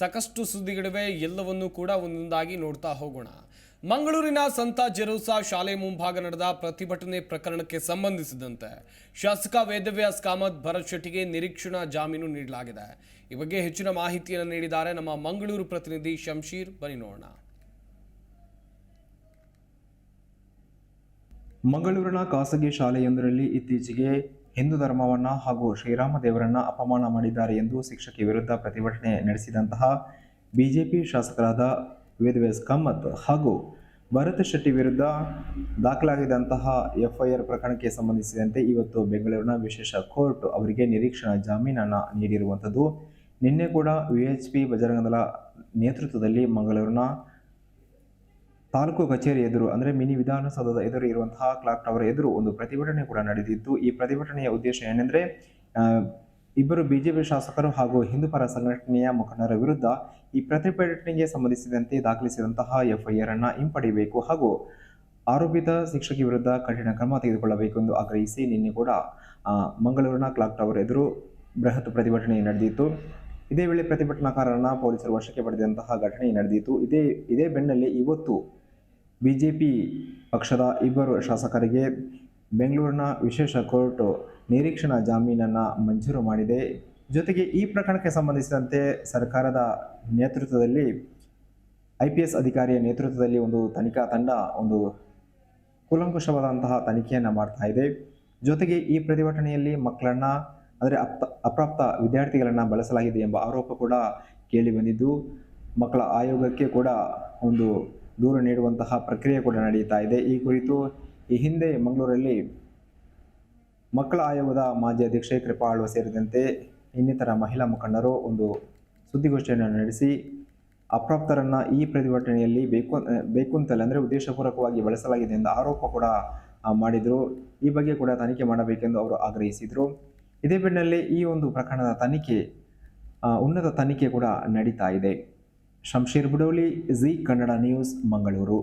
ಸಾಕಷ್ಟು ಸುದ್ದಿಗಳಿವೆ, ಎಲ್ಲವನ್ನೂ ಕೂಡ ಒಂದೊಂದಾಗಿ ನೋಡ್ತಾ ಹೋಗೋಣ. ಮಂಗಳೂರಿನ ಸಂತ ಜೆರೋಸಾ ಶಾಲೆ ಮುಂಭಾಗ ನಡೆದ ಪ್ರತಿಭಟನೆ ಪ್ರಕರಣಕ್ಕೆ ಸಂಬಂಧಿಸಿದಂತೆ ಶಾಸಕ ವೇದವ್ಯಾಸ್ ಕಾಮತ್ ಭರತ್ ಶೆಟ್ಟಿಗೆ ನಿರೀಕ್ಷಣಾ ಜಾಮೀನು ನೀಡಲಾಗಿದೆ. ಈ ಬಗ್ಗೆ ಹೆಚ್ಚಿನ ಮಾಹಿತಿಯನ್ನು ನೀಡಿದ್ದಾರೆ ನಮ್ಮ ಮಂಗಳೂರು ಪ್ರತಿನಿಧಿ ಶಂಶೀರ್. ಬನ್ನಿ ನೋಡೋಣ. ಮಂಗಳೂರಿನ ಖಾಸಗಿ ಶಾಲೆಯೊಂದರಲ್ಲಿ ಇತ್ತೀಚೆಗೆ ಹಿಂದೂ ಧರ್ಮವನ್ನ ಹಾಗೂ ಶ್ರೀರಾಮ ದೇವರನ್ನ ಅಪಮಾನ ಮಾಡಿದ್ದಾರೆ ಎಂದು ಶಿಕ್ಷಕಿ ವಿರುದ್ಧ ಪ್ರತಿಭಟನೆ ನಡೆಸಿದಂತಹ ಬಿಜೆಪಿ ಶಾಸಕರಾದ ವೇದವ್ಯಾಸ್ ಕಮ್ಮತ್ ಹಾಗೂ ಭರತ್ ಶೆಟ್ಟಿ ವಿರುದ್ಧ ದಾಖಲಾಗಿದ್ದಂತಹ ಎಫ್ಐಆರ್ ಪ್ರಕರಣಕ್ಕೆ ಸಂಬಂಧಿಸಿದಂತೆ ಇವತ್ತು ಬೆಂಗಳೂರಿನ ವಿಶೇಷ ಕೋರ್ಟ್ ಅವರಿಗೆ ನಿರೀಕ್ಷಣಾ ಜಾಮೀನನ್ನು ನೀಡಿರುವಂಥದ್ದು. ನಿನ್ನೆ ಕೂಡ ವಿ ಎಚ್ ಪಿ ಬಜರಂಗದಳ ನೇತೃತ್ವದಲ್ಲಿ ಮಂಗಳೂರಿನ ತಾಲೂಕು ಕಚೇರಿ ಎದುರು, ಅಂದರೆ ಮಿನಿ ವಿಧಾನಸೌಧದ ಎದುರು ಇರುವಂತಹ ಕ್ಲಾಕ್ ಟವರ್ ಎದುರು ಒಂದು ಪ್ರತಿಭಟನೆ ಕೂಡ ನಡೆದಿತ್ತು ಈ ಪ್ರತಿಭಟನೆಯ ಉದ್ದೇಶ ಏನೆಂದರೆ ಇಬ್ಬರು ಬಿಜೆಪಿ ಶಾಸಕರು ಹಾಗೂ ಹಿಂದೂಪರ ಸಂಘಟನೆಯ ಮುಖಂಡರ ವಿರುದ್ಧ ಈ ಪ್ರತಿಭಟನೆಗೆ ಸಂಬಂಧಿಸಿದಂತೆ ದಾಖಲಿಸಿದಂತಹ ಎಫ್ಐಆರ್ ಅನ್ನು ಹಿಂಪಡೆಯಬೇಕು ಹಾಗೂ ಆರೋಪಿತ ಶಿಕ್ಷಕಿ ವಿರುದ್ಧ ಕಠಿಣ ಕ್ರಮ ತೆಗೆದುಕೊಳ್ಳಬೇಕು ಎಂದು ಆಗ್ರಹಿಸಿ ನಿನ್ನೆ ಕೂಡ ಮಂಗಳೂರಿನ ಕ್ಲಾಕ್ ಟವರ್ ಎದುರು ಬೃಹತ್ ಪ್ರತಿಭಟನೆ ನಡೆದಿತ್ತು. ಇದೇ ವೇಳೆ ಪ್ರತಿಭಟನಾಕಾರರನ್ನ ಪೊಲೀಸರು ವಶಕ್ಕೆ ಪಡೆದಂತಹ ಘಟನೆ ನಡೆದಿತ್ತು. ಇದೇ ಇದೇ ಬೆನ್ನಲ್ಲೇ ಇವತ್ತು ಬಿಜೆಪಿ ಪಕ್ಷದ ಇಬ್ಬರು ಶಾಸಕರಿಗೆ ಬೆಂಗಳೂರಿನ ವಿಶೇಷ ಕೋರ್ಟ್ ನಿರೀಕ್ಷಣಾ ಜಾಮೀನನ್ನು ಮಂಜೂರು ಮಾಡಿದೆ. ಜೊತೆಗೆ ಈ ಪ್ರಕರಣಕ್ಕೆ ಸಂಬಂಧಿಸಿದಂತೆ ಸರ್ಕಾರದ ನೇತೃತ್ವದಲ್ಲಿ, ಐ ಪಿ ಎಸ್ ಅಧಿಕಾರಿಯ ನೇತೃತ್ವದಲ್ಲಿ ಒಂದು ತನಿಖಾ ತಂಡ, ಒಂದು ಕೂಲಂಕುಷವಾದಂತಹ ತನಿಖೆಯನ್ನು ಮಾಡ್ತಾ ಇದೆ. ಜೊತೆಗೆ ಈ ಪ್ರತಿಭಟನೆಯಲ್ಲಿ ಮಕ್ಕಳನ್ನ, ಅಂದರೆ ಅಪ್ತ, ಅಪ್ರಾಪ್ತ ವಿದ್ಯಾರ್ಥಿಗಳನ್ನು ಬಳಸಲಾಗಿದೆ ಎಂಬ ಆರೋಪ ಕೂಡ ಕೇಳಿ ಬಂದಿದ್ದು, ಮಕ್ಕಳ ಆಯೋಗಕ್ಕೆ ಕೂಡ ಒಂದು ದೂರು ನೀಡುವಂತಹ ಪ್ರಕ್ರಿಯೆ ಕೂಡ ನಡೆಯುತ್ತಾ ಇದೆ. ಈ ಕುರಿತು ಈ ಹಿಂದೆ ಮಂಗಳೂರಲ್ಲಿ ಮಕ್ಕಳ ಆಯೋಗದ ಮಾಜಿ ಅಧ್ಯಕ್ಷೆ ಕೃಪಾಳು ಸೇರಿದಂತೆ ಇನ್ನಿತರ ಮಹಿಳಾ ಮುಖಂಡರು ಒಂದು ಸುದ್ದಿಗೋಷ್ಠಿಯನ್ನು ನಡೆಸಿ, ಅಪ್ರಾಪ್ತರನ್ನು ಈ ಪ್ರತಿಭಟನೆಯಲ್ಲಿ ಬೇಕು ಬೇಕು ಅಂತಲ್ಲ ಅಂದರೆ ಉದ್ದೇಶಪೂರ್ವಕವಾಗಿ ಬಳಸಲಾಗಿದೆ ಎಂದು ಆರೋಪ ಕೂಡ ಮಾಡಿದರು. ಈ ಬಗ್ಗೆ ಕೂಡ ತನಿಖೆ ಮಾಡಬೇಕೆಂದು ಅವರು ಆಗ್ರಹಿಸಿದರು. ಇದೇ ಬೆನ್ನಲ್ಲೇ ಈ ಒಂದು ಪ್ರಕರಣದ ತನಿಖೆ ಉನ್ನತ ತನಿಖೆ ಕೂಡ ನಡೀತಾ ಇದೆ. Shamsheer Budoli, Zee Kannada news, Mangaluru.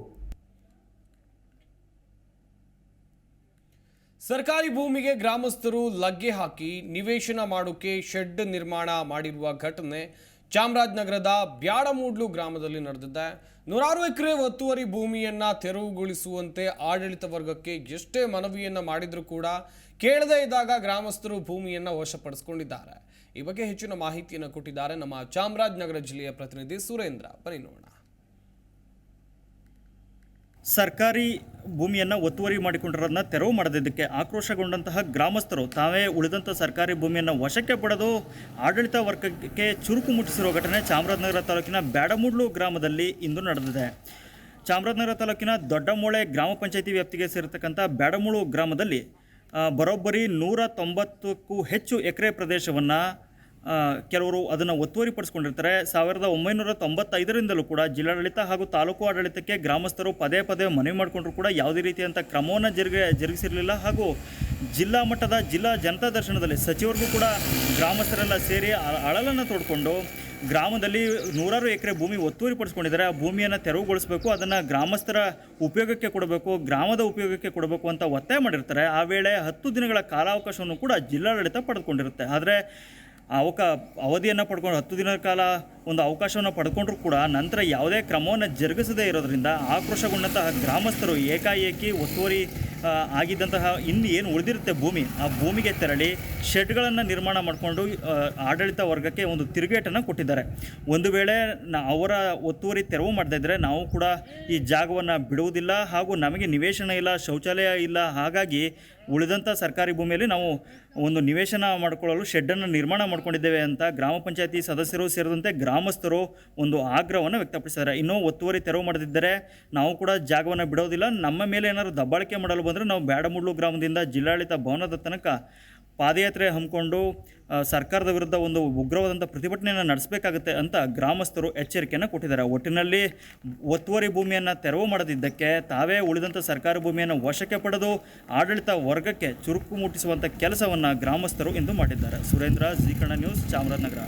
ಸರ್ಕಾರಿ ಭೂಮಿಗೆ ಗ್ರಾಮಸ್ಥರು ಲಗ್ಗೆ ಹಾಕಿ ನಿವೇಶನ ಮಾಡೋಕೆ ಶೆಡ್ ನಿರ್ಮಾಣ ಮಾಡಿರುವ ಘಟನೆ ಚಾಮರಾಜನಗರದ ಬ್ಯಾಡಮೂಡ್ಲು ಗ್ರಾಮದಲ್ಲಿ ನಡೆದಿದೆ. ನೂರಾರು ಎಕರೆ ಒತ್ತುವರಿ ಭೂಮಿಯನ್ನು ತೆರವುಗೊಳಿಸುವಂತೆ ಆಡಳಿತ ವರ್ಗಕ್ಕೆ ಎಷ್ಟೇ ಮನವಿಯನ್ನು ಮಾಡಿದರೂ ಕೂಡ ಕೇಳದೇ ಇದ್ದಾಗ ಗ್ರಾಮಸ್ಥರು ಭೂಮಿಯನ್ನು ವಶಪಡಿಸಿಕೊಂಡಿದ್ದಾರೆ. ಈ ಬಗ್ಗೆ ಹೆಚ್ಚಿನ ಮಾಹಿತಿಯನ್ನು ಕೊಟ್ಟಿದ್ದಾರೆ ನಮ್ಮ ಚಾಮರಾಜನಗರ ಜಿಲ್ಲೆಯ ಪ್ರತಿನಿಧಿ ಸುರೇಂದ್ರ. ಬನ್ನಿ ನೋಡೋಣ. ಸರ್ಕಾರಿ ಭೂಮಿಯನ್ನು ಒತ್ತುವರಿ ಮಾಡಿಕೊಂಡಿರೋದನ್ನ ತೆರವು ಮಾಡದಿದ್ದಕ್ಕೆ ಆಕ್ರೋಶಗೊಂಡಂತಹ ಗ್ರಾಮಸ್ಥರು ತಾವೇ ಉಳಿದಂಥ ಸರ್ಕಾರಿ ಭೂಮಿಯನ್ನು ವಶಕ್ಕೆ ಪಡೆದು ಆಡಳಿತ ವರ್ಗಕ್ಕೆ ಚುರುಕು ಮುಟ್ಟಿಸಿರುವ ಘಟನೆ ಚಾಮರಾಜನಗರ ತಾಲೂಕಿನ ಬ್ಯಾಡಮೂಡ್ಲು ಗ್ರಾಮದಲ್ಲಿ ಇಂದು ನಡೆದಿದೆ. ಚಾಮರಾಜನಗರ ತಾಲೂಕಿನ ದೊಡ್ಡಮೂಳೆ ಗ್ರಾಮ ಪಂಚಾಯಿತಿ ವ್ಯಾಪ್ತಿಗೆ ಸೇರತಕ್ಕಂಥ ಬ್ಯಾಡಮೂಳು ಗ್ರಾಮದಲ್ಲಿ ಬರೋಬ್ಬರಿ ನೂರ ತೊಂಬತ್ತಕ್ಕೂ ಹೆಚ್ಚು ಎಕರೆ ಪ್ರದೇಶವನ್ನು ಕೆಲವರು ಅದನ್ನು ಒತ್ತುವರಿ ಪಡಿಸ್ಕೊಂಡಿರ್ತಾರೆ ಸಾವಿರದ ಒಂಬೈನೂರ ತೊಂಬತ್ತೈದರಿಂದಲೂ ಕೂಡ ಜಿಲ್ಲಾಡಳಿತ ಹಾಗೂ ತಾಲೂಕು ಆಡಳಿತಕ್ಕೆ ಗ್ರಾಮಸ್ಥರು ಪದೇ ಪದೇ ಮನವಿ ಮಾಡಿಕೊಂಡ್ರು ಕೂಡ ಯಾವುದೇ ರೀತಿಯಂಥ ಕ್ರಮವನ್ನು ಜರುಗಿ, ಜರುಗಿಸಿರಲಿಲ್ಲ. ಹಾಗೂ ಜಿಲ್ಲಾ ಮಟ್ಟದ ಜಿಲ್ಲಾ ಜನತಾ ದರ್ಶನದಲ್ಲಿ ಸಚಿವರಿಗೂ ಕೂಡ ಗ್ರಾಮಸ್ಥರೆಲ್ಲ ಸೇರಿ ಅಳಲನ್ನು ತೋಡ್ಕೊಂಡು ಗ್ರಾಮದಲ್ಲಿ ನೂರಾರು ಎಕರೆ ಭೂಮಿ ಒತ್ತುವರಿ ಪಡಿಸ್ಕೊಂಡಿದ್ದಾರೆ ಆ ಭೂಮಿಯನ್ನು ತೆರವುಗೊಳಿಸಬೇಕು, ಅದನ್ನು ಗ್ರಾಮಸ್ಥರ ಉಪಯೋಗಕ್ಕೆ ಕೊಡಬೇಕು, ಗ್ರಾಮದ ಉಪಯೋಗಕ್ಕೆ ಕೊಡಬೇಕು ಅಂತ ಒತ್ತಾಯ ಮಾಡಿರ್ತಾರೆ. ಆ ವೇಳೆ ಹತ್ತು ದಿನಗಳ ಕಾಲಾವಕಾಶವನ್ನು ಕೂಡ ಜಿಲ್ಲಾಡಳಿತ ಪಡೆದುಕೊಂಡಿರುತ್ತೆ. ಆದರೆ ಅವಕ ಅವಧಿಯನ್ನು ಪಡ್ಕೊಂಡು ಹತ್ತು ದಿನದ ಕಾಲ ಒಂದು ಅವಕಾಶವನ್ನು ಪಡ್ಕೊಂಡ್ರೂ ಕೂಡ ನಂತರ ಯಾವುದೇ ಕ್ರಮವನ್ನು ಜರುಗಿಸದೇ ಇರೋದರಿಂದ ಆಕ್ರೋಶಗೊಂಡಂತಹ ಗ್ರಾಮಸ್ಥರು ಏಕಾಏಕಿ ಒತ್ತುವರಿ ಆ, ಆಗಿದ್ದಂತಹ ಇನ್ನು ಏನು ಉಳಿದಿರುತ್ತೆ ಭೂಮಿ ಆ ಭೂಮಿಗೆ ತೆರಳಿ ಶೆಡ್ಗಳನ್ನು ನಿರ್ಮಾಣ ಮಾಡಿಕೊಂಡು ಆಡಳಿತ ವರ್ಗಕ್ಕೆ ಒಂದು ತಿರುಗೇಟನ್ನು ಕೊಟ್ಟಿದ್ದಾರೆ. ಒಂದು ವೇಳೆ ಅವರ ಒತ್ತುವರಿ ತೆರವು ಮಾಡದೇ ಇದ್ದರೆ ನಾವು ಕೂಡ ಈ ಜಾಗವನ್ನು ಬಿಡುವುದಿಲ್ಲ ಹಾಗೂ ನಮಗೆ ನಿವೇಶನ ಇಲ್ಲ ಶೌಚಾಲಯ ಇಲ್ಲ ಹಾಗಾಗಿ ಉಳಿದಂಥ ಸರ್ಕಾರಿ ಭೂಮಿಯಲ್ಲಿ ನಾವು ಒಂದು ನಿವೇಶನ ಮಾಡಿಕೊಳ್ಳಲು ಶೆಡ್ಡನ್ನು ನಿರ್ಮಾಣ ಮಾಡಿಕೊಂಡಿದ್ದೇವೆ ಅಂತ ಗ್ರಾಮ ಪಂಚಾಯತಿ ಸದಸ್ಯರು ಸೇರಿದಂತೆ ಗ್ರಾಮಸ್ಥರು ಒಂದು ಆಗ್ರಹವನ್ನು ವ್ಯಕ್ತಪಡಿಸಿದ್ದಾರೆ. ಇನ್ನೂ ಒತ್ತುವರಿ ತೆರವು ಮಾಡದಿದ್ದರೆ ನಾವು ಕೂಡ ಜಾಗವನ್ನು ಬಿಡೋದಿಲ್ಲ. ನಮ್ಮ ಮೇಲೆ ಏನಾದರೂ ದಬ್ಬಾಳಿಕೆ ಮಾಡಲು ಬಂದರೆ ನಾವು ಬ್ಯಾಡಮುಡ್ಲು ಗ್ರಾಮದಿಂದ ಜಿಲ್ಲಾಡಳಿತ ಭವನದ ತನಕ ಪಾದಯಾತ್ರೆ ಹಮ್ಮಿಕೊಂಡು ಸರ್ಕಾರದ ವಿರುದ್ಧ ಒಂದು ಉಗ್ರವಾದಂಥ ಪ್ರತಿಭಟನೆಯನ್ನು ನಡೆಸಬೇಕಾಗುತ್ತೆ ಅಂತ ಗ್ರಾಮಸ್ಥರು ಎಚ್ಚರಿಕೆಯನ್ನು ಕೊಟ್ಟಿದ್ದಾರೆ. ಒಟ್ಟಿನಲ್ಲಿ ಒತ್ತುವರಿ ಭೂಮಿಯನ್ನು ತೆರವು ಮಾಡದಿದ್ದಕ್ಕೆ, ತಾವೇ ಉಳಿದಂಥ ಸರ್ಕಾರಿ ಭೂಮಿಯನ್ನು ವಶಕ್ಕೆ ಪಡೆದು ಆಡಳಿತ ವರ್ಗಕ್ಕೆ ಚುರುಕು ಮುಟ್ಟಿಸುವಂಥ ಕೆಲಸವನ್ನು ಗ್ರಾಮಸ್ಥರು ಇಂದು ಮಾಡಿದ್ದಾರೆ. Surendra, Zee Kannada news, Chamarajanagar.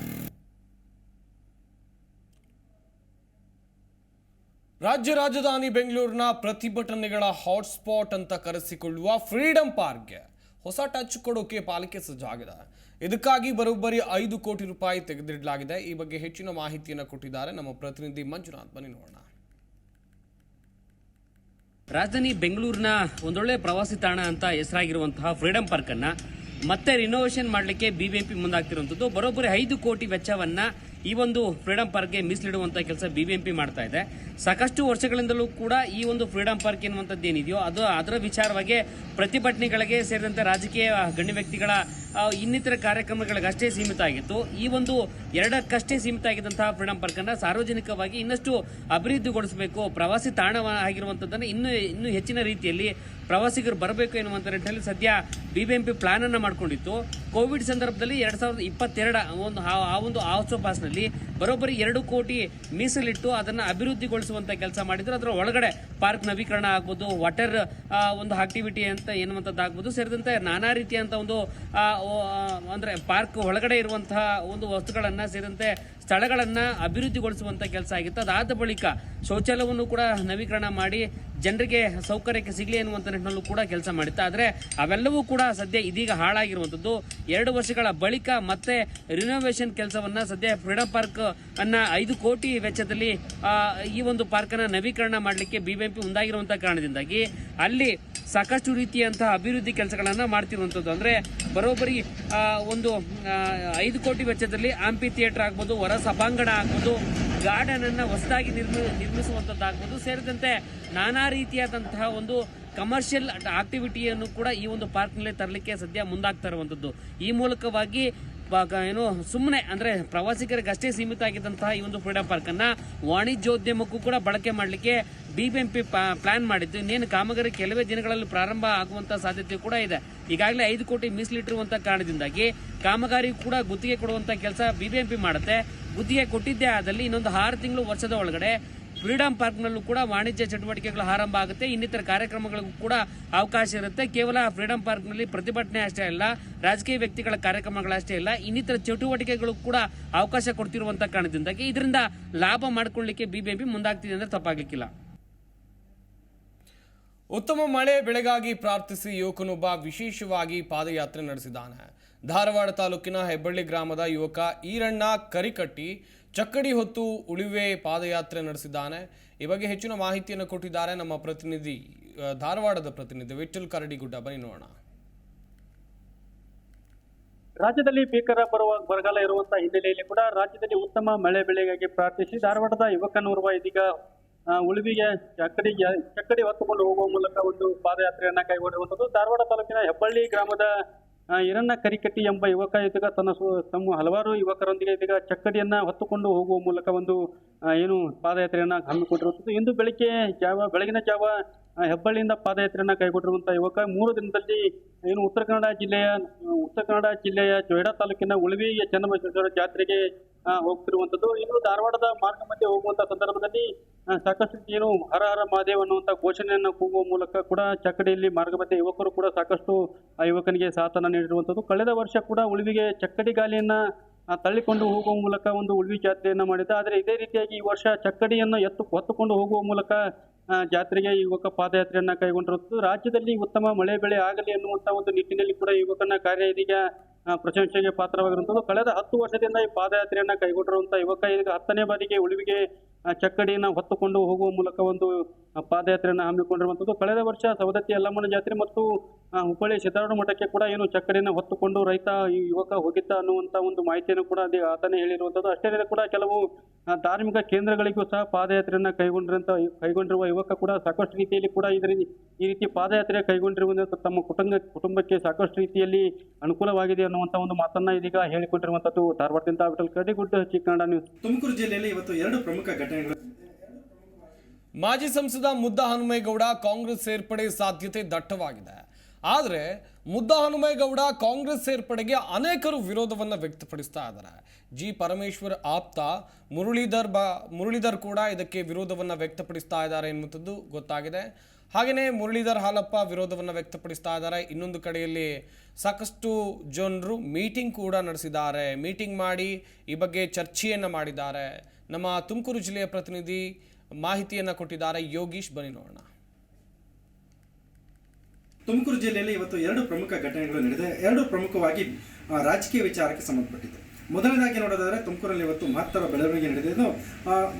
ರಾಜ್ಯ ರಾಜಧಾನಿ ಬೆಂಗಳೂರಿನ ಪ್ರತಿಭಟನೆಗಳ ಹಾಟ್ಸ್ಪಾಟ್ ಅಂತ ಕರೆಸಿಕೊಳ್ಳುವ ಫ್ರೀಡಂ ಪಾರ್ಕ್ಗೆ ಹೊಸ ಟಚ್ ಕೊಡೋಕೆ ಪಾಲಿಕೆ ಸಜ್ಜಾಗಿದೆ ಇದಕ್ಕಾಗಿ ಬರೋಬ್ಬರಿ ಐದು ಕೋಟಿ ರೂಪಾಯಿ ತೆಗೆದಿಡಲಾಗಿದೆ. ಈ ಬಗ್ಗೆ ಹೆಚ್ಚಿನ ಮಾಹಿತಿಯನ್ನು ಕೊಟ್ಟಿದ್ದಾರೆ ನಮ್ಮ ಪ್ರತಿನಿಧಿ ಮಂಜುನಾಥ್. ಬನ್ನಿ ನೋಡೋಣ. ರಾಜಧಾನಿ ಬೆಂಗಳೂರಿನ ಒಂದೊಳ್ಳೆ ಪ್ರವಾಸಿ ತಾಣ ಅಂತ ಹೆಸರಾಗಿರುವಂತಹ ಫ್ರೀಡಂ ಪಾರ್ಕ್ ಅನ್ನ ಮತ್ತೆ ರಿನೋವೇಷನ್ ಮಾಡಲಿಕ್ಕೆ ಬಿಬಿಎಂಪಿ ಮುಂದಾಗ್ತಿರುವಂಥದ್ದು. ಬರೋಬ್ಬರಿ ಐದು ಕೋಟಿ ವೆಚ್ಚವನ್ನ ಈ ಒಂದು ಫ್ರೀಡಂ ಪಾರ್ಕ್ಗೆ ಮೀಸಲಿಡುವಂಥ ಕೆಲಸ ಬಿಬಿಎಂಪಿ ಮಾಡ್ತಾ ಇದೆ. ಸಾಕಷ್ಟು ವರ್ಷಗಳಿಂದಲೂ ಕೂಡ ಈ ಒಂದು ಫ್ರೀಡಂ ಪಾರ್ಕ್ ಎನ್ನುವಂಥದ್ದು ಏನಿದೆಯೋ, ಅದು ಅದರ ವಿಚಾರವಾಗಿ ಪ್ರತಿಭಟನೆಗಳಿಗೆ ಸೇರಿದಂತೆ ರಾಜಕೀಯ ಗಣ್ಯ ವ್ಯಕ್ತಿಗಳ ಇನ್ನಿತರ ಕಾರ್ಯಕ್ರಮಗಳಿಗಷ್ಟೇ ಸೀಮಿತ ಆಗಿತ್ತು. ಈ ಒಂದು ಎರಡಕ್ಕಷ್ಟೇ ಸೀಮಿತ ಆಗಿದ್ದಂತಹ ಫ್ರೀಡಂ ಪಾರ್ಕನ್ನು ಸಾರ್ವಜನಿಕವಾಗಿ ಇನ್ನಷ್ಟು ಅಭಿವೃದ್ಧಿಗೊಳಿಸಬೇಕು, ಪ್ರವಾಸಿ ತಾಣ ಆಗಿರುವಂಥದ್ದನ್ನು ಇನ್ನೂ ಇನ್ನೂ ಹೆಚ್ಚಿನ ರೀತಿಯಲ್ಲಿ ಪ್ರವಾಸಿಗರು ಬರಬೇಕು ಎನ್ನುವಂತ ನಿಟ್ಟಿನಲ್ಲಿ ಸದ್ಯ ಬಿಬಿಎಂಪಿ ಪ್ಲಾನ್ ಪ್ಲಾನನ್ನು ಮಾಡ್ಕೊಂಡಿತ್ತು. ಕೋವಿಡ್ ಸಂದರ್ಭದಲ್ಲಿ ಎರಡ್ ಸಾವಿರದ ಇಪ್ಪತ್ತೆರಡ ಒಂದು ಆ ಒಂದು ಆಸೋಪಾಸ್ನಲ್ಲಿ ಬರೋಬ್ಬರಿ ಎರಡು ಕೋಟಿ ಮೀಸಲಿಟ್ಟು ಅದನ್ನು ಅಭಿವೃದ್ಧಿಗೊಳಿಸುವಂಥ ಕೆಲಸ ಮಾಡಿದ್ರು. ಅದರ ಒಳಗಡೆ ಪಾರ್ಕ್ ನವೀಕರಣ ಆಗ್ಬೋದು, ವಾಟರ್ ಒಂದು ಆಕ್ಟಿವಿಟಿ ಅಂತ ಎನ್ನುವಂಥದ್ದು ಆಗ್ಬೋದು ಸೇರಿದಂತೆ ನಾನಾ ರೀತಿಯಂಥ ಒಂದು ಅಂದರೆ ಪಾರ್ಕ್ ಒಳಗಡೆ ಇರುವಂತಹ ಒಂದು ವಸ್ತುಗಳನ್ನು, ಸೇರಿದಂತೆ ಸ್ಥಳಗಳನ್ನು ಅಭಿವೃದ್ಧಿಗೊಳಿಸುವಂಥ ಕೆಲಸ ಆಗಿತ್ತು. ಅದಾದ ಬಳಿಕ ಶೌಚಾಲಯವನ್ನು ಕೂಡ ನವೀಕರಣ ಮಾಡಿ ಜನರಿಗೆ ಸೌಕರ್ಯಕ್ಕೆ ಸಿಗಲಿ ಎನ್ನುವಂಥ ನಿಟ್ಟಿನಲ್ಲೂ ಕೂಡ ಕೆಲಸ ಮಾಡಿತ್ತು. ಆದರೆ ಅವೆಲ್ಲವೂ ಕೂಡ ಸದ್ಯ ಇದೀಗ ಹಾಳಾಗಿರುವಂಥದ್ದು ಎರಡು ವರ್ಷಗಳ ಬಳಿಕ ಮತ್ತೆ ರಿನೋವೇಷನ್ ಕೆಲಸವನ್ನು ಸದ್ಯ ಫ್ರೀಡಂ ಪಾರ್ಕ್ ಅನ್ನ ಐದು ಕೋಟಿ ವೆಚ್ಚದಲ್ಲಿ ಈ ಒಂದು ಪಾರ್ಕ್ ಅನ್ನ ನವೀಕರಣ ಮಾಡಲಿಕ್ಕೆ ಬಿಬಿಎಂಪಿ ಮುಂದಾಗಿರುವಂತಹ ಕಾರಣದಿಂದಾಗಿ ಅಲ್ಲಿ ಸಾಕಷ್ಟು ರೀತಿಯಂತಹ ಅಭಿವೃದ್ಧಿ ಕೆಲಸಗಳನ್ನ ಮಾಡ್ತಿರುವಂಥದ್ದು ಅಂದ್ರೆ ಬರೋಬ್ಬರಿ ಒಂದು ಐದು ಕೋಟಿ ವೆಚ್ಚದಲ್ಲಿ ಆಂಪಿ ಥಿಯೇಟರ್ ಆಗ್ಬೋದು, ಹೊರ ಸಭಾಂಗಣ ಆಗ್ಬೋದು ಗಾರ್ಡನ್ ಅನ್ನ ಹೊಸದಾಗಿ ನಿರ್ಮಿ, ನಿರ್ಮಿಸುವಂತದ್ದಾಗ್ಬೋದು, ಸೇರಿದಂತೆ ನಾನಾ ರೀತಿಯಾದಂತಹ ಒಂದು ಕಮರ್ಷಿಯಲ್ ಆಕ್ಟಿವಿಟಿಯನ್ನು ಕೂಡ ಈ ಒಂದು ಪಾರ್ಕ್ನಲ್ಲಿ ತರಲಿಕ್ಕೆ ಸದ್ಯ ಮುಂದಾಗ್ತಾ ಇರುವಂಥದ್ದು ಈ ಮೂಲಕವಾಗಿ ಏನು? ಸುಮ್ಮನೆ ಅಂದ್ರೆ ಪ್ರವಾಸಿಗರಿಗಷ್ಟೇ ಸೀಮಿತ ಆಗಿದ್ದಂತಹ ಈ ಒಂದು ಫ್ರೀಡಂ ಪಾರ್ಕ್ ಅನ್ನ ವಾಣಿಜ್ಯೋದ್ಯಮಕ್ಕೂ ಕೂಡ ಬಳಕೆ ಮಾಡಲಿಕ್ಕೆ ಬಿಬಿಎಂಪಿ ಪ್ಲಾನ್ ಮಾಡಿದ್ದು. ಇನ್ನೇನು ಕಾಮಗಾರಿ ಕೆಲವೇ ದಿನಗಳಲ್ಲಿ ಪ್ರಾರಂಭ ಆಗುವಂತಹ ಸಾಧ್ಯತೆ ಕೂಡ ಇದೆ. ಈಗಾಗಲೇ ಐದು ಕೋಟಿ ಮೀಸಲಿಟ್ಟಿರುವಂತಹ ಕಾರಣದಿಂದಾಗಿ ಕಾಮಗಾರಿ ಕೂಡ ಗುತ್ತಿಗೆ ಕೊಡುವಂತಹ ಕೆಲಸ ಬಿಬಿಎಂಪಿ ಮಾಡುತ್ತೆ. ಗುತ್ತಿಗೆ ಕೊಟ್ಟಿದ್ದೇ ಆದಲ್ಲಿ ಇನ್ನೊಂದು ಆರು ತಿಂಗಳು ವರ್ಷದ ಒಳಗಡೆ ಫ್ರೀಡಂ ಪಾರ್ಕ್ನಲ್ಲೂ ಕೂಡ ವಾಣಿಜ್ಯ ಚಟುವಟಿಕೆಗಳು ಆರಂಭ ಆಗುತ್ತೆ. ಇನ್ನಿತರ ಕಾರ್ಯಕ್ರಮಗಳಿಗೂ ಕೂಡ ಅವಕಾಶ ಇರುತ್ತೆ. ಕೇವಲ ಫ್ರೀಡಂ ಪಾರ್ಕ್ನಲ್ಲಿ ಪ್ರತಿಭಟನೆ ಅಷ್ಟೇ ಅಲ್ಲ, ರಾಜಕೀಯ ವ್ಯಕ್ತಿಗಳ ಕಾರ್ಯಕ್ರಮಗಳಷ್ಟೇ ಇಲ್ಲ ಇನ್ನಿತರ ಚಟುವಟಿಕೆಗಳು ಕೂಡ ಅವಕಾಶ ಕೊಡ್ತಿರುವಂತ ಕಾರಣದಿಂದಾಗಿ ಇದರಿಂದ ಲಾಭ ಮಾಡಿಕೊಳ್ಳಲಿಕ್ಕೆ ಬಿಬಿಎಂಪಿ ಮುಂದಾಗ್ತಿದೆ ಅಂದ್ರೆ ತಪ್ಪಾಗ್ಲಿಕ್ಕಿಲ್ಲ. ಉತ್ತಮ ಮಳೆ ಬೆಳೆಗಾಗಿ ಪ್ರಾರ್ಥಿಸಿ ಯುವಕನೊಬ್ಬ ವಿಶೇಷವಾಗಿ ಪಾದಯಾತ್ರೆ ನಡೆಸಿದ್ದಾನೆ. ಧಾರವಾಡ ತಾಲೂಕಿನ ಹೆಬ್ಬಳ್ಳಿ ಗ್ರಾಮದ ಯುವಕ ಈರಣ್ಣ ಕರಿಕಟ್ಟಿ ಚಕ್ಕಡಿ ಹೊತ್ತು ಉಳಿವೆ ಪಾದಯಾತ್ರೆ ನಡೆಸಿದ್ದಾನೆ. ಈ ಬಗ್ಗೆ ಹೆಚ್ಚಿನ ಮಾಹಿತಿಯನ್ನು ಕೊಟ್ಟಿದ್ದಾರೆ ನಮ್ಮ ಪ್ರತಿನಿಧಿ ಧಾರವಾಡದ ಪ್ರತಿನಿಧಿ ವಿಠಲ್ ಕರಡಿಗುಡ್ಡ. ಬನ್ನಿ ನೋಡೋಣ. ರಾಜ್ಯದಲ್ಲಿ ಭೀಕರ ಬರುವ ಬರಗಾಲ ಇರುವಂತಹ ಹಿನ್ನೆಲೆಯಲ್ಲಿ ಕೂಡ ರಾಜ್ಯದಲ್ಲಿ ಉತ್ತಮ ಮಳೆ ಬೆಳೆಗಾಗಿ ಪ್ರಾರ್ಥಿಸಿ ಧಾರವಾಡದ ಯುವಕನೋರ್ವ ಇದೀಗ ಉಳಿವಿಗೆ ಚಕ್ಕಡಿ ಚಕ್ಕಡಿ ಹೊತ್ತುಕೊಂಡು ಹೋಗುವ ಮೂಲಕ ಒಂದು ಪಾದಯಾತ್ರೆಯನ್ನ ಕೈಗೊಂಡಿರುವಂಥದ್ದು ಧಾರವಾಡ ತಾಲೂಕಿನ ಹೆಬ್ಬಳ್ಳಿ ಗ್ರಾಮದ ಈರಣ್ಣ ಕರಿಕಟ್ಟಿ ಎಂಬ ಯುವಕ ಇದೀಗ ತನ್ನ ತಮ್ಮ ಹಲವಾರು ಯುವಕರೊಂದಿಗೆ ಇದೀಗ ಚಕ್ಕಡಿಯನ್ನ ಹೊತ್ತುಕೊಂಡು ಹೋಗುವ ಮೂಲಕ ಒಂದು ಏನು ಪಾದಯಾತ್ರೆಯನ್ನ ಹಮ್ಮಿಕೊಂಡಿರುತ್ತದೆ ಇಂದು ಬೆಳಿಗ್ಗೆ ಜಾವ, ಬೆಳಗಿನ ಜಾವ ಹೆಬ್ಬಳ್ಳಿಯಿಂದ ಪಾದಯಾತ್ರೆಯನ್ನು ಕೈಗೊಟ್ಟಿರುವಂಥ ಯುವಕ ಮೂರು ದಿನದಲ್ಲಿ ಏನು ಉತ್ತರ ಕನ್ನಡ ಜಿಲ್ಲೆಯ ಉತ್ತರ ಕನ್ನಡ ಜಿಲ್ಲೆಯ ಜೊಯ್ಡಾ ತಾಲೂಕಿನ ಉಳಿವಿ ಚನ್ನಬಸವೇಶ್ವರ ಜಾತ್ರೆಗೆ ಹೋಗ್ತಿರುವಂಥದ್ದು ಇನ್ನು ಧಾರವಾಡದ ಮಾರ್ಗ ಮಧ್ಯೆ ಹೋಗುವಂಥ ಸಂದರ್ಭದಲ್ಲಿ ಸಾಕಷ್ಟು ಏನು ಹರ ಹರ ಮಹಾದೇವ್ ಅನ್ನುವಂಥ ಘೋಷಣೆಯನ್ನು ಕೂಗುವ ಮೂಲಕ ಕೂಡ ಚಕ್ಕಡಿಯಲ್ಲಿ ಮಾರ್ಗ ಮಧ್ಯೆ ಯುವಕರು ಕೂಡ ಸಾಕಷ್ಟು, ಆ, ಯುವಕನಿಗೆ ಸಾಥನ ನೀಡಿರುವಂಥದ್ದು ಕಳೆದ ವರ್ಷ ಕೂಡ ಉಳಿವಿಗೆ ಚಕ್ಕಡಿ ಗಾಲಿಯನ್ನು ತಳ್ಳಿಕೊಂಡು ಹೋಗುವ ಮೂಲಕ ಒಂದು ಉಳ್ವಿ ಜಾತ್ರೆಯನ್ನು ಮಾಡಿದ್ದ. ಆದರೆ ಇದೇ ರೀತಿಯಾಗಿ ಈ ವರ್ಷ ಚಕ್ಕಡಿಯನ್ನು ಎತ್ತು, ಹೊತ್ತುಕೊಂಡು ಹೋಗುವ ಮೂಲಕ ಜಾತ್ರೆಗೆ ಯುವಕ ಪಾದಯಾತ್ರೆಯನ್ನ ಕೈಗೊಂಡಿರುವುದು. ರಾಜ್ಯದಲ್ಲಿ ಉತ್ತಮ ಮಳೆ ಬೆಳೆ ಆಗಲಿ ಅನ್ನುವಂತ ಒಂದು ನಿಟ್ಟಿನಲ್ಲಿ ಕೂಡ ಯುವಕನ ಕಾರ್ಯ ಇದೀಗ ಪ್ರಶಂಸೆಗೆ ಪಾತ್ರವಾಗಿರುವಂಥದ್ದು ಕಳೆದ ಹತ್ತು ವರ್ಷದಿಂದ ಈ ಪಾದಯಾತ್ರೆಯನ್ನ ಕೈಗೊಂಡಿರುವಂತಹ ಯುವಕ ಈಗ ಹತ್ತನೇ ಬಾರಿಗೆ ಉಳಿವಿಗೆ ಚಕ್ಕಡಿಯನ್ನ ಹೊತ್ತುಕೊಂಡು ಹೋಗುವ ಮೂಲಕ ಒಂದು ಪಾದಯಾತ್ರೆಯನ್ನು ಹಮ್ಮಿಕೊಂಡಿರುವಂಥದ್ದು ಕಳೆದ ವರ್ಷ ಸವದತ್ತಿ ಯಲ್ಲಮ್ಮನ ಜಾತ್ರೆ ಮತ್ತು ಹುಬ್ಬಳ್ಳಿ ಸಿದ್ದಾರೂಢ ಮಠಕ್ಕೆ ಕೂಡ ಏನು ಚಕ್ಕಡಿಯನ್ನು ಹೊತ್ತುಕೊಂಡು ರೈತ, ಈ ಯುವಕ ಹೋಗಿದ್ದ ಅನ್ನುವಂಥ ಒಂದು ಮಾಹಿತಿಯನ್ನು ಕೂಡ ಅದೇ ಆತನೇ ಹೇಳಿರುವಂಥದ್ದು. ಅಷ್ಟೇ ಕೂಡ ಕೆಲವು ಧಾರ್ಮಿಕ ಕೇಂದ್ರಗಳಿಗೂ ಸಹ ಪಾದಯಾತ್ರೆಯನ್ನು ಕೈಗೊಂಡಿರುವಂಥ ಕೈಗೊಂಡಿರುವ ಯುವಕ ಕೂಡ ಸಾಕಷ್ಟು ರೀತಿಯಲ್ಲಿ ಕೂಡ ಇದರ, ಈ ರೀತಿ ಪಾದಯಾತ್ರೆ ಕೈಗೊಂಡಿರುವುದರಿಂದ ತಮ್ಮ ಕುಟುಂಬ, ಕುಟುಂಬಕ್ಕೆ ಸಾಕಷ್ಟು ರೀತಿಯಲ್ಲಿ ಅನುಕೂಲವಾಗಿದೆ ಅನ್ನುವಂಥ ಒಂದು ಮಾತನ್ನ ಇದೀಗ ಹೇಳಿಕೊಂಡಿರುವಂಥದ್ದು. ಧಾರವಾಡದಿಂದ ವಿಠಲ್ ಕಡಿಗುಡ್ಡ ಚಿಕ್ಕಂಡ ನ್ಯೂಸ್. ತುಮಕೂರು ಜಿಲ್ಲೆಯಲ್ಲಿ ಇವತ್ತು ಎರಡು ಪ್ರಮುಖ ಮಾಜಿ ಸಂಸದ ಮುದ್ದ ಹನುಮೇಗೌಡ ಕಾಂಗ್ರೆಸ್ ಸೇರ್ಪಡೆ ಸಾಧ್ಯತೆ ದಟ್ಟವಾಗಿದೆ. ಆದರೆ ಮುದ್ದ ಹನುಮೇಗೌಡ ಕಾಂಗ್ರೆಸ್ ಸೇರ್ಪಡೆಗೆ ಅನೇಕರು ವಿರೋಧವನ್ನು ವ್ಯಕ್ತಪಡಿಸ್ತಾ ಇದ್ದಾರೆ. ಜಿ ಪರಮೇಶ್ವರ್ ಆಪ್ತ, ಮುರಳೀಧರ್ ಬ, ಮುರಳೀಧರ್ ಕೂಡ ಇದಕ್ಕೆ ವಿರೋಧವನ್ನು ವ್ಯಕ್ತಪಡಿಸ್ತಾ ಇದ್ದಾರೆ ಎನ್ನುವಂಥದ್ದು ಗೊತ್ತಾಗಿದೆ. ಹಾಗೆಯೇ ಮುರಳೀಧರ್ ಹಾಲಪ್ಪ ವಿರೋಧವನ್ನು ವ್ಯಕ್ತಪಡಿಸ್ತಾ ಇದ್ದಾರೆ. ಇನ್ನೊಂದು ಕಡೆಯಲ್ಲಿ ಸಾಕಷ್ಟು ಜನರು ಮೀಟಿಂಗ್ ಕೂಡ ನಡೆಸಿದ್ದಾರೆ. ಮೀಟಿಂಗ್ ಮಾಡಿ ಈ ಬಗ್ಗೆ ಚರ್ಚೆಯನ್ನು ಮಾಡಿದ್ದಾರೆ. ನಮ್ಮ ತುಮಕೂರು ಜಿಲ್ಲೆಯ ಪ್ರತಿನಿಧಿ ಮಾಹಿತಿಯನ್ನು ಕೊಟ್ಟಿದ್ದಾರೆ. ಯೋಗೀಶ್, ಬನ್ನಿ ನೋಡೋಣ. ತುಮಕೂರು ಜಿಲ್ಲೆಯಲ್ಲಿ ಇವತ್ತು ಎರಡು ಪ್ರಮುಖ ಘಟನೆಗಳು ನಡೆದಿದೆ. ಎರಡು ಪ್ರಮುಖವಾಗಿ ರಾಜಕೀಯ ವಿಚಾರಕ್ಕೆ ಸಂಬಂಧಪಟ್ಟಿದ್ದು. ಮೊದಲನೇದಾಗಿ ನೋಡೋದಾದರೆ ತುಮಕೂರಲ್ಲಿ ಇವತ್ತು ಮಹತ್ತರ ಬೆಳವಣಿಗೆ ನಡೆದಿದ್ದು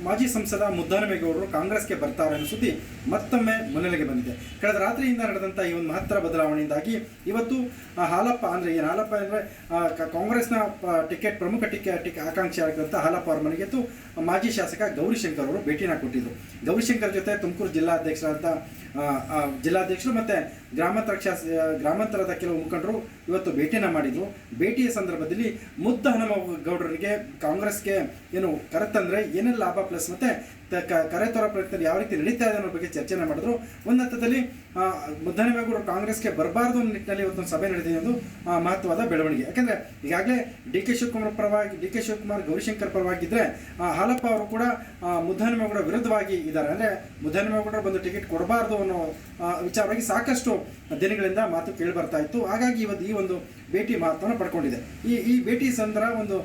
ಮಾಜಿ ಸಂಸದ ಮುದ್ದಾನಮೇಗೌಡರು ಕಾಂಗ್ರೆಸ್ಗೆ ಬರ್ತಾರೆ ಅನ್ನೋ ಸುದ್ದಿ ಮತ್ತೊಮ್ಮೆ ಮುನ್ನೆಲೆಗೆ ಬಂದಿದೆ. ಕಳೆದ ರಾತ್ರಿಯಿಂದ ನಡೆದಂಥ ಈ ಒಂದು ಮಹತ್ತರ ಬದಲಾವಣೆಯಿಂದಾಗಿ ಇವತ್ತು ಹಾಲಪ್ಪ ಅಂದರೆ ಏನು? ಹಾಲಪ್ಪ ಅಂದರೆ ಕಾಂಗ್ರೆಸ್ನ ಟಿಕೆಟ್, ಪ್ರಮುಖ ಟಿಕೆಟ್ ಟಿಕೆ, ಆಕಾಂಕ್ಷಿ ಹಾಲಪ್ಪ ಅವರ ಮನೆಗೆ ಇವತ್ತು ಮಾಜಿ ಶಾಸಕ ಗೌರಿಶಂಕರ್ ಅವರು ಭೇಟಿನ ಕೊಟ್ಟಿದ್ರು. ಗೌರಿಶಂಕರ್ ಜೊತೆ ತುಮಕೂರು ಜಿಲ್ಲಾಧ್ಯಕ್ಷರಾದಂಥ ಜಿಲ್ಲಾಧ್ಯಕ್ಷರು ಮತ್ತೆ ಗ್ರಾಮಾಂತರ ಗ್ರಾಮಾಂತರದ ಕೆಲವು ಮುಖಂಡರು ಇವತ್ತು ಭೇಟಿಯನ್ನು ಮಾಡಿದ್ರು. ಭೇಟಿಯ ಸಂದರ್ಭದಲ್ಲಿ ಮುದ್ದ ಹನುಮಗೌಡರಿಗೆ ಕಾಂಗ್ರೆಸ್ಗೆ ಏನು ಕರೆತಂದ್ರೆ ಏನೆಲ್ಲ ಲಾಭ ಪ್ಲಸ್ ಮತ್ತೆ ಕರೆ ತರೋ ಪ್ರಯತ್ನ ಯಾವ ರೀತಿ ನಡೀತಾ ಇದೆ ಅನ್ನೋ ಬಗ್ಗೆ ಚರ್ಚೆನ ಮಾಡಿದ್ರು. ಒಂದು ಹಂತದಲ್ಲಿ ಮುದ್ದಹನುಮೇಗೌಡರು ಕಾಂಗ್ರೆಸ್ಗೆ ಬರಬಾರ್ದು ಅನ್ನೋ ನಿಟ್ಟಿನಲ್ಲಿ ಇವತ್ತು ಸಭೆ ನಡೆದಿದೆ ಎಂದು ಮಹತ್ವದ ಬೆಳವಣಿಗೆ. ಯಾಕಂದರೆ ಈಗಾಗಲೇ ಡಿ ಕೆ ಶಿವಕುಮಾರ್ ಪರವಾಗಿ, ಡಿ ಕೆ ಶಿವಕುಮಾರ್ ಗೌರಿಶಂಕರ್ ಪರವಾಗಿದ್ದರೆ ಹಾಲಪ್ಪ ಅವರು ಕೂಡ ಮುದ್ದಹನುಮೇಗೌಡ ವಿರುದ್ಧವಾಗಿ ಇದ್ದಾರೆ. ಅಂದರೆ ಮುದ್ದಹನುಮೇಗೌಡರು ಬಂದು ಟಿಕೆಟ್ ಕೊಡಬಾರ್ದು ಅನ್ನೋ ವಿಚಾರವಾಗಿ ಸಾಕಷ್ಟು ದಿನಗಳಿಂದ ಮಾತು ಕೇಳಿ ಬರ್ತಾ ಇತ್ತು. ಹಾಗಾಗಿ ಇವತ್ತು ಈ ಒಂದು ಭೇಟಿ ಮಹತ್ವನ ಪಡ್ಕೊಂಡಿದೆ. ಈ ಈ ಭೇಟಿ ಸಂದರ ಒಂದು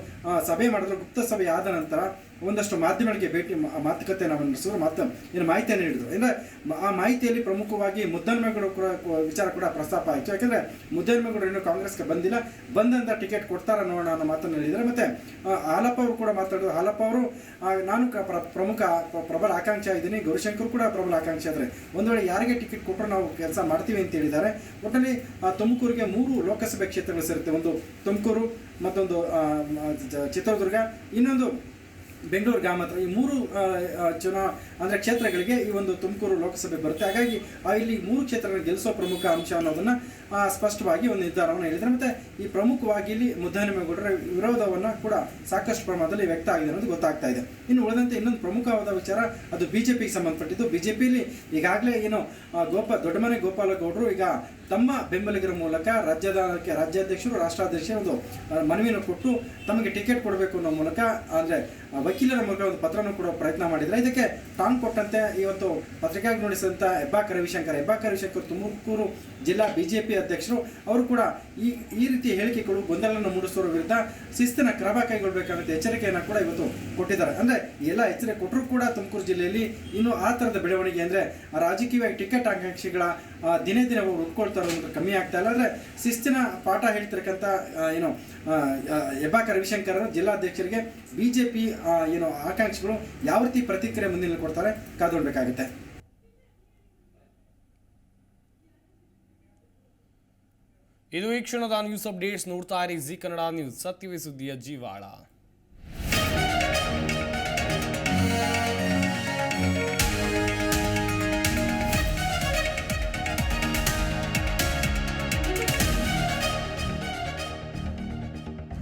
ಸಭೆ ಮಾಡಿದ್ರು ಗುಪ್ತ ಸಭೆ ಆದ ನಂತರ ಒಂದಷ್ಟು ಮಾಧ್ಯಮಗಳಿಗೆ ಭೇಟಿ ಮಾತುಕತೆ ನಾವು ನಡೆಸಿದ್ರು ಮಾತು ಏನು ಮಾಹಿತಿಯನ್ನು ನೀಡಿದ್ರು. ಅಂದರೆ ಆ ಮಾಹಿತಿಯಲ್ಲಿ ಪ್ರಮುಖವಾಗಿ ಮುದ್ದನ್ಮೇಗೌಡ ಕೂಡ ವಿಚಾರ ಕೂಡ ಪ್ರಸ್ತಾಪ ಆಯಿತು. ಯಾಕಂದರೆ ಮುದ್ದನ್ಮೇಗೌಡರು ಇನ್ನೂ ಕಾಂಗ್ರೆಸ್ಗೆ ಬಂದಿಲ್ಲ. ಬಂದಂಥ ಟಿಕೆಟ್ ಕೊಡ್ತಾರ ನೋಡೋಣ ಅನ್ನೋ ಮಾತನ್ನು ಹೇಳಿದ್ದಾರೆ. ಮತ್ತು ಹಾಲಪ್ಪ ಅವರು ಕೂಡ ಮಾತಾಡಿದ್ರು. ಹಾಲಪ್ಪ ಅವರು ನಾನು ಪ್ರಮುಖ ಪ್ರಬಲ ಆಕಾಂಕ್ಷೆ ಇದ್ದೀನಿ ಗೌರಿಶಂಕರ್ ಕೂಡ ಪ್ರಬಲ ಆಕಾಂಕ್ಷೆ ಆದರೆ ಒಂದು ವೇಳೆ ಯಾರಿಗೆ ಟಿಕೆಟ್ ಕೊಟ್ಟರೆ ನಾವು ಕೆಲಸ ಮಾಡ್ತೀವಿ ಅಂತ ಹೇಳಿದ್ದಾರೆ. ಒಟ್ಟಲ್ಲಿ ಆ, ತುಮಕೂರಿಗೆ ಮೂರು ಲೋಕಸಭೆ ಕ್ಷೇತ್ರಗಳು ಸೇರುತ್ತೆ. ಒಂದು ತುಮಕೂರು ಮತ್ತೊಂದು ಚಿತ್ರದುರ್ಗ ಇನ್ನೊಂದು ಬೆಂಗಳೂರು ಗ್ರಾಮಾಂತರ ಈ ಮೂರು ಚುನಾ, ಅಂದರೆ ಕ್ಷೇತ್ರಗಳಿಗೆ ಈ ಒಂದು ತುಮಕೂರು ಲೋಕಸಭೆ ಬರುತ್ತೆ. ಹಾಗಾಗಿ ಇಲ್ಲಿ ಮೂರು ಕ್ಷೇತ್ರಗಳನ್ನು ಗೆಲ್ಲಿಸೋ ಪ್ರಮುಖ ಅಂಶ ಅನ್ನೋದನ್ನು ಸ್ಪಷ್ಟವಾಗಿ ಒಂದು ನಿರ್ಧಾರವನ್ನು ಹೇಳಿದ್ದಾರೆ. ಮತ್ತು ಈ ಪ್ರಮುಖವಾಗಿ ಇಲ್ಲಿ ಮುದ್ದಹನುಮೇಗೌಡರ ವಿರೋಧವನ್ನು ಕೂಡ ಸಾಕಷ್ಟು ಪ್ರಮಾಣದಲ್ಲಿ ವ್ಯಕ್ತ ಆಗಿದೆ ಅನ್ನೋದು ಗೊತ್ತಾಗ್ತಾ ಇದೆ. ಇನ್ನು ಉಳಿದಂತೆ ಇನ್ನೊಂದು ಪ್ರಮುಖವಾದ ವಿಚಾರ, ಅದು ಬಿಜೆಪಿಗೆ ಸಂಬಂಧಪಟ್ಟಿದ್ದು. ಬಿಜೆಪಿಯಲ್ಲಿ ಈಗಾಗಲೇ ಏನು ಗೋಪ, ದೊಡ್ಡಮನೆ ಗೋಪಾಲಗೌಡರು ಈಗ ತಮ್ಮ ಬೆಂಬಲಿಗರ ಮೂಲಕ ರಾಜ್ಯದ ರಾಜ್ಯಾಧ್ಯಕ್ಷರು, ರಾಷ್ಟ್ರಾಧ್ಯಕ್ಷರು ಒಂದು ಮನವಿಯನ್ನು ಕೊಟ್ಟು ತಮಗೆ ಟಿಕೆಟ್ ಕೊಡಬೇಕು ಅನ್ನೋ ಮೂಲಕ, ಅಂದರೆ ವಕೀಲರ ಮೂಲಕ ಒಂದು ಪತ್ರವನ್ನು ಕೂಡ ಪ್ರಯತ್ನ ಮಾಡಿದರೆ. ಇದಕ್ಕೆ ಟಾಂಗ್ ಕೊಟ್ಟಂತೆ ಇವತ್ತು ಪತ್ರಿಕಾಗಿ ನೋಡಿಸಿದಂಥ ಹೆಬ್ಬಾಕ ರವಿಶಂಕರ್. ಹೆಬ್ಬಾಕ ರವಿಶಂಕರ್ ತುಮಕೂರು ಜಿಲ್ಲಾ ಬಿ ಜೆ ಪಿ ಅಧ್ಯಕ್ಷರು, ಅವರು ಕೂಡ ಈ ಈ ರೀತಿ ಹೇಳಿಕೆಗಳು ಗೊಂದಲವನ್ನು ಮೂಡಿಸೋರ ವಿರುದ್ಧ ಶಿಸ್ತಿನ ಕ್ರಮ ಕೈಗೊಳ್ಳಬೇಕಾದಂಥ ಎಚ್ಚರಿಕೆಯನ್ನು ಕೂಡ ಇವತ್ತು ಕೊಟ್ಟಿದ್ದಾರೆ. ಅಂದರೆ, ಎಲ್ಲ ಎಚ್ಚರಿಕೆ ಕೊಟ್ಟರೂ ಕೂಡ ತುಮಕೂರು ಜಿಲ್ಲೆಯಲ್ಲಿ ಇನ್ನೂ ಆ ಥರದ ಬೆಳವಣಿಗೆ, ಅಂದರೆ ರಾಜಕೀಯವಾಗಿ ಟಿಕೆಟ್ ಆಕಾಂಕ್ಷಿಗಳ ದಿನೇ ದಿನ ಅವರು ಇರೋದು ಕಮ್ಮಿ ಆಗ್ತಾ ಇಲ್ಲ. ಅಂದರೆ ಶಿಸ್ತಿನ ಪಾಠ ಹೇಳ್ತಿರಕ್ಕಂಥ ಏನು ಹೆಬ್ಬಾಕ ರವಿಶಂಕರ್ ಜಿಲ್ಲಾಧ್ಯಕ್ಷರಿಗೆ ಬಿ ಜೆ ಪಿ ಏನು, ಆಕಾಂಕ್ಷಿಗಳು ಯಾವ ರೀತಿ ಪ್ರತಿಕ್ರಿಯೆ ಮುಂದಿನ ಕೊಡ್ತಾರೆ ಕಾದೊಡ್ಬೇಕಾಗುತ್ತೆ ಇದು ಈ ಕ್ಷಣದ ನ್ಯೂಸ್ ಅಪ್ಡೇಟ್ಸ್ ನೋಡ್ತಾ ಇರಿ. Zee Kannada news. ಸತ್ಯವೇ ಸುದ್ದಿಯ ಜೀವಾಳ.